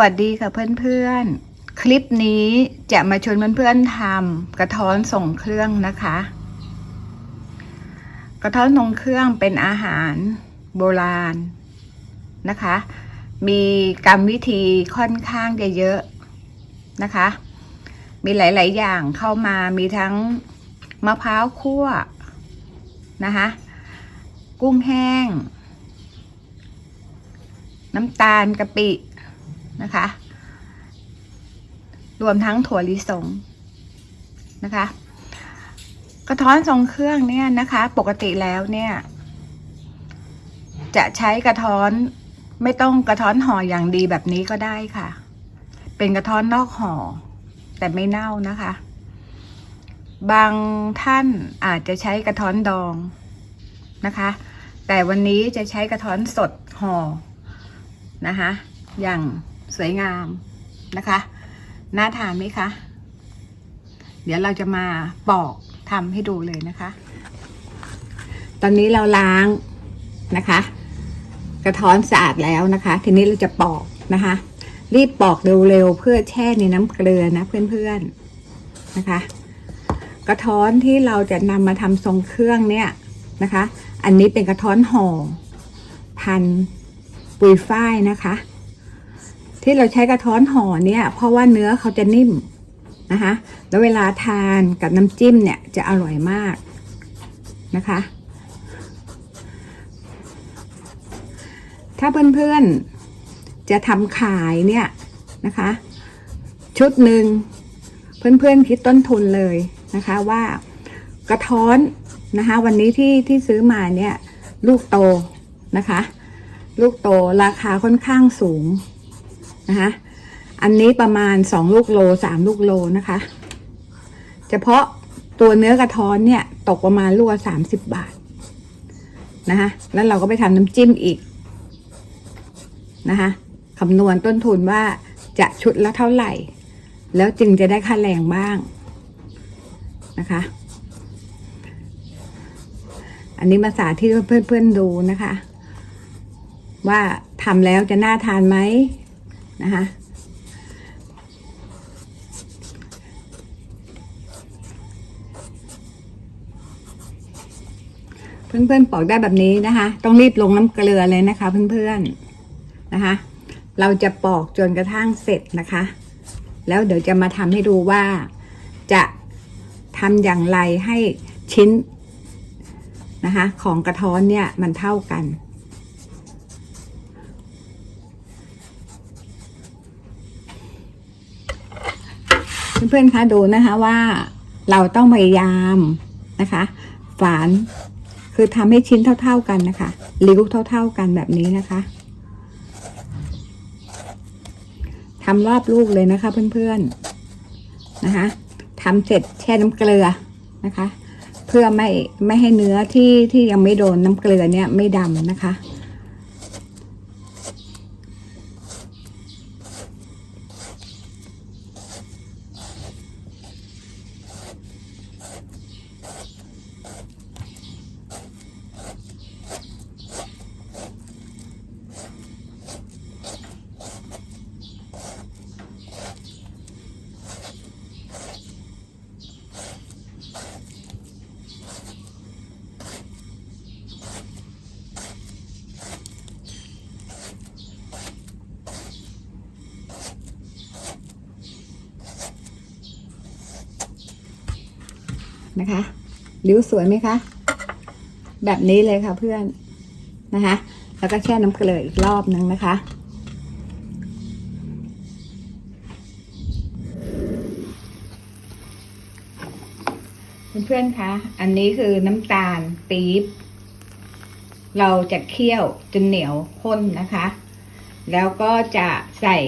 วัสดีค่ะเพื่อนๆ คลิปนี้จะมาชวนเพื่อนๆทำกระท้อนส่งเครื่องนะคะ กระท้อนส่งเครื่องเป็นอาหารโบราณนะคะ มีกรรมวิธีค่อนข้างจะเยอะนะคะ มีหลายๆอย่างเข้ามามีทั้งมะพร้าวคั่วนะคะ กุ้งแห้ง น้ำตาลกะปิ นะคะ รวมทั้งถั่วลิสงนะคะ กระท้อนทรงเครื่องเนี่ยนะคะ ปกติแล้วเนี่ย จะใช้กระท้อนไม่ต้องกระท้อนห่ออย่างดีแบบนี้ก็ได้ค่ะ เป็นกระท้อนนอกห่อ แต่ไม่เน่านะคะ บางท่านอาจจะใช้กระท้อนดองนะคะ แต่วันนี้จะใช้กระท้อนสดห่อนะคะ อย่าง สวยงามนะคะ น่าทานไหมคะ เดี๋ยวเราจะมาปอกทำให้ดูเลยนะคะ ตอนนี้เราล้างนะคะ กระท้อนสะอาดแล้วนะคะ ทีนี้เราจะปอกนะคะ รีบปอกเร็วๆเพื่อแช่ในน้ำเกลือนะเพื่อนๆนะคะ กระท้อนที่เราจะนำมาทำทรงเครื่องเนี่ยนะคะ อันนี้เป็นกระท้อนห่อพันปุยฝ้ายนะคะ ที่เราใช้กระท้อนห่อเนี่ยเพราะว่าเนื้อเขาจะนิ่มนะคะแล้วเวลาทานกับน้ำจิ้มเนี่ยจะอร่อยมากนะคะ ถ้าเพื่อนๆจะทำขายเนี่ยนะคะ ชุดหนึ่งเพื่อนๆคิดต้นทุนเลยนะคะว่ากระท้อนนะคะวันนี้ที่ที่ซื้อมาเนี่ยลูกโตนะคะ ลูกโตราคาค่อนข้างสูง นะคะ อันนี้ประมาณสองลูกโลสามลูกโลนะคะ เฉพาะตัวเนื้อกระท้อนเนี่ย ตกประมาณลูกสามสิบบาทนะคะ แล้วเราก็ไปทำน้ำจิ้มอีกนะคะคำนวณต้นทุนว่าจะชุดละเท่าไหร่ แล้วจึงจะได้ค่าแรงบ้างนะคะ อันนี้มาสาธิตเพื่อนๆดูนะคะ ว่าทำแล้วจะน่าทานไหม นะคะเพื่อนๆปอกได้แบบนี้นะคะ ต้องรีบลงน้ำเกลือเลยนะคะ เพื่อนๆนะคะ เราจะปอกจนกระทั่งเสร็จนะคะ แล้วเดี๋ยวจะมาทำให้ดูว่าจะทำอย่างไรให้ชิ้นนะคะ ของกระท้อนเนี่ยมันเท่ากัน เพื่อนๆคะดูนะคะว่าเราต้องพยายามนะคะ ฝานคือทำให้ชิ้นเท่า ๆกันนะคะริ้วเท่า ๆกันแบบนี้นะคะทำรอบลูกเลยนะคะ เพื่อนๆนะคะทำเสร็จแช่น้ำเกลือนะคะ เพื่อไม่ไม่ให้เนื้อที่ที่ยังไม่โดนน้ำเกลือเนี่ยไม่ดำนะคะ นะคะริ้วสวยไหมคะ แบบนี้เลยค่ะเพื่อนนะคะ แล้วก็แช่น้ำเกลืออีกรอบนึงนะคะ เพื่อนๆคะ อันนี้คือน้ำตาลปี๊บ เราจะเคี่ยวจนเหนียวข้นนะคะ แล้วก็จะใส่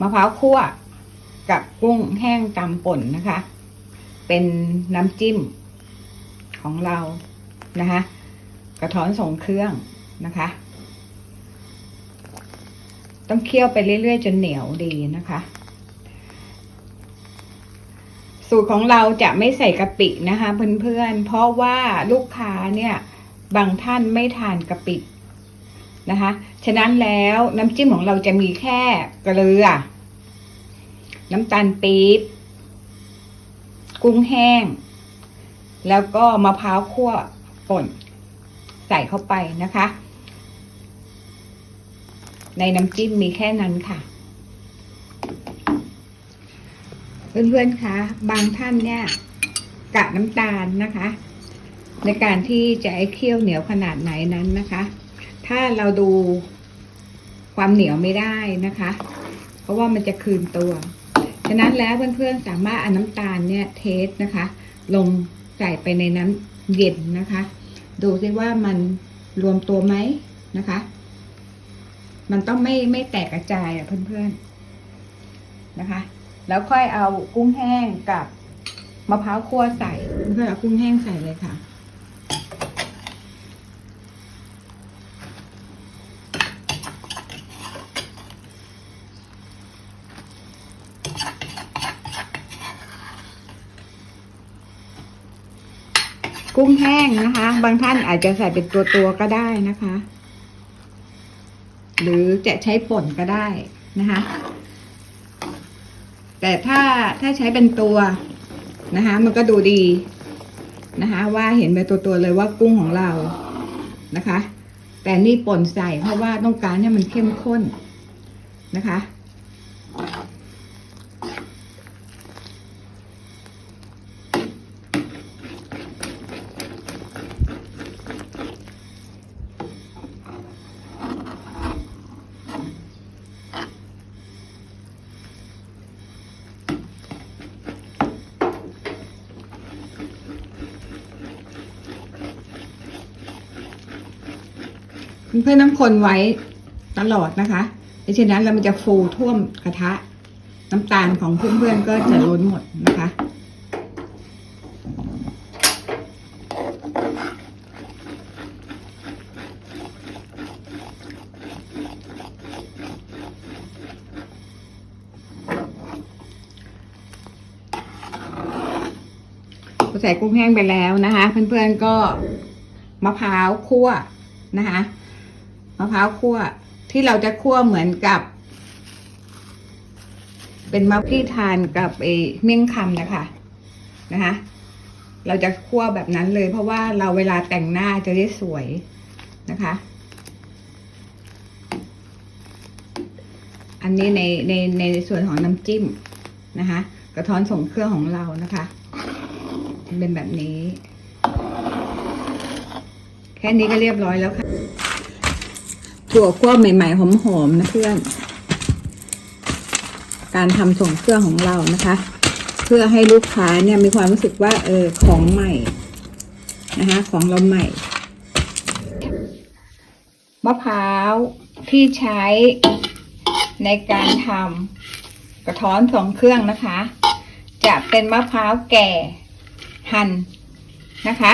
มะพร้าวคั่วกับกุ้งแห้งตำป่นนะคะ เป็นน้ำจิ้มของเรานะคะกระท้อนส่งเครื่องนะคะ ต้องเคี่ยวไปเรื่อยๆ จนเหนียวดีนะคะ สูตรของเราจะไม่ใส่กะปินะคะเพื่อนๆ เพราะว่าลูกค้าเนี่ยบางท่านไม่ทานกะปินะคะ ฉะนั้นแล้วน้ำจิ้มของเราจะมีแค่เกลือ น้ำตาลปี๊บ กุ้งแห้ง แล้วก็มะพร้าวคั่วป่น ใส่เข้าไปนะคะ ในน้ำจิ้มมีแค่นั้นค่ะ เพื่อนๆคะบางท่านเนี่ยกะน้ำตาลนะคะ ในการที่จะให้เคี่ยวเหนียวขนาดไหนนั้นนะคะ ถ้าเราดูความเหนียวไม่ได้นะคะ เพราะว่ามันจะคืนตัว ฉะนั้นแล้วเพื่อนๆสามารถเอาน้ำตาลเนี่ยเทสนะคะ ลงใส่ไปในน้ำเย็นนะคะ ดูซิว่ามันรวมตัวไหมนะคะ มันต้องไม่ไม่แตกกระจายอะเพื่อนๆนะคะ แล้วค่อยเอากุ้งแห้งกับมะพร้าวคั่วใส่เพื่อนๆเอากุ้งแห้งใส่เลยค่ะ กุ้งแห้งนะคะ บางท่านอาจจะใส่เป็นตัวตัวๆก็ได้นะคะ หรือจะใช้ป่นก็ได้นะคะ แต่ถ้าถ้าใช้เป็นตัวนะคะ มันก็ดูดีนะคะ ว่าเห็นเป็นตัวตัวๆเลยว่ากุ้งของเรานะคะ แต่นี่ป่นใส่เพราะว่าต้องการให้มันเข้มข้นนะคะ เพื่อนๆต้องคนไว้ตลอดนะคะไม่เช่นนั้นแล้วมันจะฟูท่วมกระทะ น้ำตาลของเพื่อนๆก็จะล้นหมดนะคะใส่กุ้งแห้งไปแล้วนะคะ เพื่อนๆก็มะพร้าวคั่วนะคะ มะพร้าวคั่วที่เราจะคั่วเหมือนกับ เป็นมะพร้าวที่ทานกับเอเมี่ยงคำนะคะนะคะ เราจะคั่วแบบนั้นเลย เพราะว่าเราเวลาแต่งหน้าจะได้สวยนะคะ อันนี้ในในในส่วนของน้ำจิ้มนะคะ กระท้อนส่งเครื่องของเรานะคะ เป็นแบบนี้ แค่นี้ก็เรียบร้อยแล้วค่ะ ถั่วคั่วใหม่ๆหอมๆนะเพื่อน การทำส่งเครื่องของเรานะคะ เพื่อให้ลูกค้าเนี่ยมีความรู้สึกว่าเออของใหม่นะคะ ของเราใหม่ มะพร้าวที่ใช้ในการทำกระท้อนสองเครื่องนะคะ จะเป็นมะพร้าวแก่หั่นนะคะ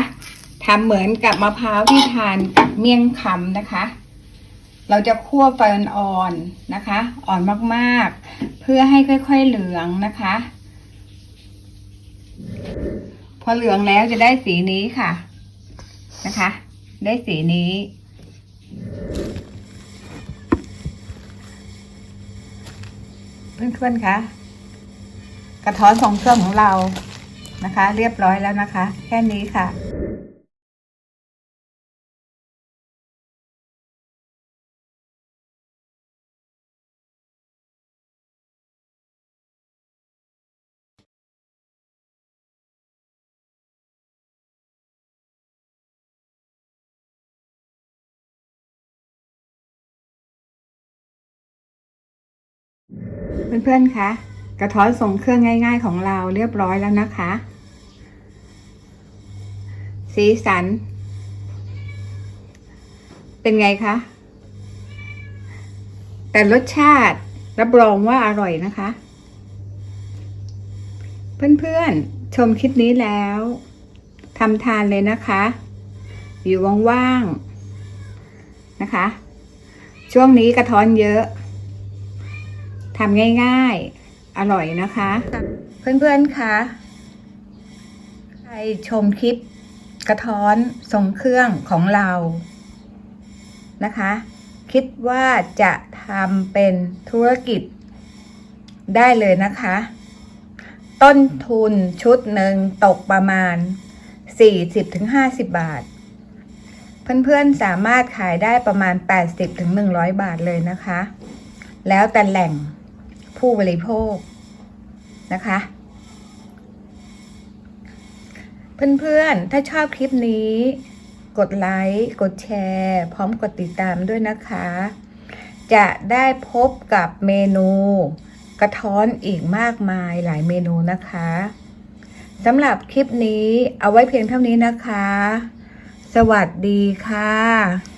ทำเหมือนกับมะพร้าวที่ทานกับเมี่ยงคำนะคะ เราจะคั่วไฟอ่อนๆนะคะ อ่อนมากๆ เพื่อให้ค่อย ๆเหลืองนะคะ พอเหลืองแล้วจะได้สีนี้ค่ะนะคะ ได้สีนี้ เพื่อนๆคะกระท้อนสองเครื่องของเรานะคะ เรียบร้อยแล้วนะคะ แค่นี้ค่ะ เพื่อนๆคะกระท้อนส่งเครื่องง่าย ๆ ของเราเรียบร้อยแล้วนะคะ สีสัน เป็นไงคะ แต่รสชาติรับรองว่าอร่อยนะคะ เพื่อนๆ ชมคลิปนี้แล้วทำทานเลยนะคะ อยู่ว่างๆนะคะ ช่วงนี้กระท้อนเยอะ ทำง่ายๆ อร่อยนะคะ เพื่อนๆคะใครชมคลิปกระท้อนทรงเครื่องของเรานะคะ คิดว่าจะทำเป็นธุรกิจได้เลยนะคะ ต้นทุนชุดหนึ่งตกประมาณ 40-50 บาท เพื่อนๆสามารถขายได้ประมาณ 80-100 บาทเลยนะคะ แล้วแต่แหล่ง ผู้บริโภคนะคะ เพื่อนๆ ถ้าชอบคลิปนี้ กดไลค์กดแชร์ พร้อมกดติดตามด้วยนะคะ จะได้พบกับเมนูกระท้อนอีกมากมายหลายเมนูนะคะสำหรับคลิปนี้เอาไว้เพียงเท่านี้นะคะ สวัสดีค่ะ